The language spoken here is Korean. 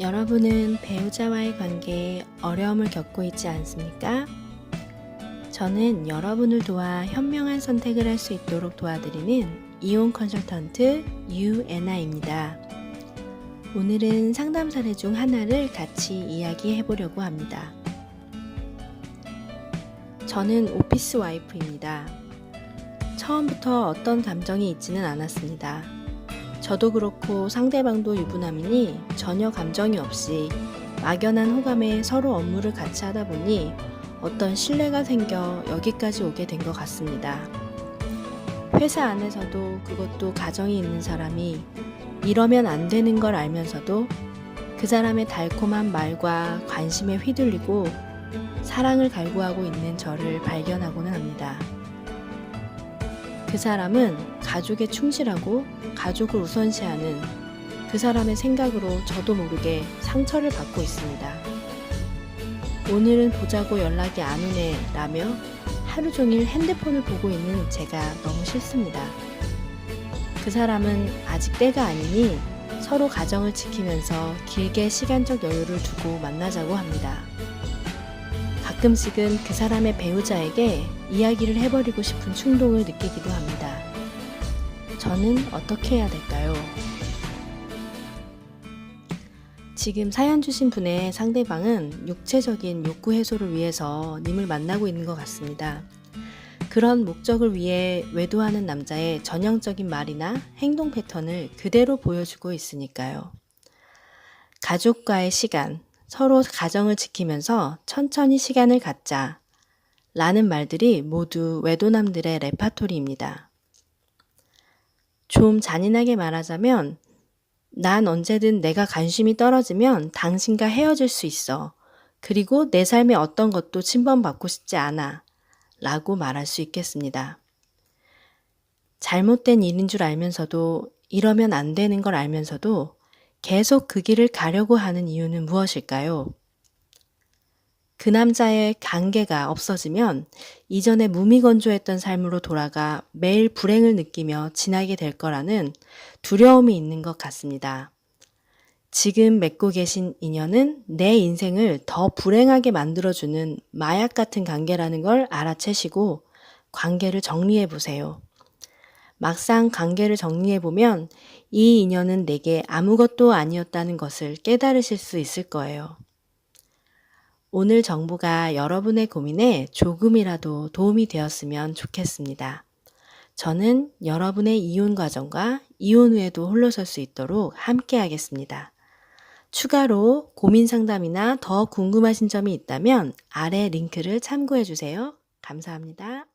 여러분은 배우자와의 관계에 어려움을 겪고 있지 않습니까? 저는 여러분을 도와 현명한 선택을 할 수 있도록 도와드리는 이혼 컨설턴트 유애나입니다. 오늘은 상담 사례 중 하나를 같이 이야기해 보려고 합니다. 저는 오피스 와이프입니다. 처음부터 어떤 감정이 있지는 않았습니다. 저도 그렇고 상대방도 유부남이니 전혀 감정이 없이 막연한 호감에 서로 업무를 같이 하다 보니 어떤 신뢰가 생겨 여기까지 오게 된 것 같습니다. 회사 안에서도 그것도 가정이 있는 사람이 이러면 안 되는 걸 알면서도 그 사람의 달콤한 말과 관심에 휘둘리고 사랑을 갈구하고 있는 저를 발견하고는 합니다. 그 사람은 가족에 충실하고 가족을 우선시하는 그 사람의 생각으로 저도 모르게 상처를 받고 있습니다. 오늘은 보자고 연락이 안 오네 라며 하루 종일 핸드폰을 보고 있는 제가 너무 싫습니다. 그 사람은 아직 때가 아니니 서로 가정을 지키면서 길게 시간적 여유를 두고 만나자고 합니다. 가끔씩은 그 사람의 배우자에게 이야기를 해버리고 싶은 충동을 느끼기도 합니다. 저는 어떻게 해야 될까요? 지금 사연 주신 분의 상대방은 육체적인 욕구 해소를 위해서 님을 만나고 있는 것 같습니다. 그런 목적을 위해 외도하는 남자의 전형적인 말이나 행동 패턴을 그대로 보여주고 있으니까요. 가족과의 시간, 서로 가정을 지키면서 천천히 시간을 갖자. 라는 말들이 모두 외도남들의 레파토리입니다. 좀 잔인하게 말하자면, 난 언제든 내가 관심이 떨어지면 당신과 헤어질 수 있어. 그리고 내 삶의 어떤 것도 침범받고 싶지 않아. 라고 말할 수 있겠습니다. 잘못된 일인 줄 알면서도 이러면 안 되는 걸 알면서도 계속 그 길을 가려고 하는 이유는 무엇일까요? 그 남자의 관계가 없어지면 이전에 무미건조했던 삶으로 돌아가 매일 불행을 느끼며 지나게 될 거라는 두려움이 있는 것 같습니다. 지금 맺고 계신 인연은 내 인생을 더 불행하게 만들어주는 마약 같은 관계라는 걸 알아채시고 관계를 정리해 보세요. 막상 관계를 정리해 보면 이 인연은 내게 아무것도 아니었다는 것을 깨달으실 수 있을 거예요. 오늘 정보가 여러분의 고민에 조금이라도 도움이 되었으면 좋겠습니다. 저는 여러분의 이혼 과정과 이혼 후에도 홀로 설 수 있도록 함께 하겠습니다. 추가로 고민 상담이나 더 궁금하신 점이 있다면 아래 링크를 참고해 주세요. 감사합니다.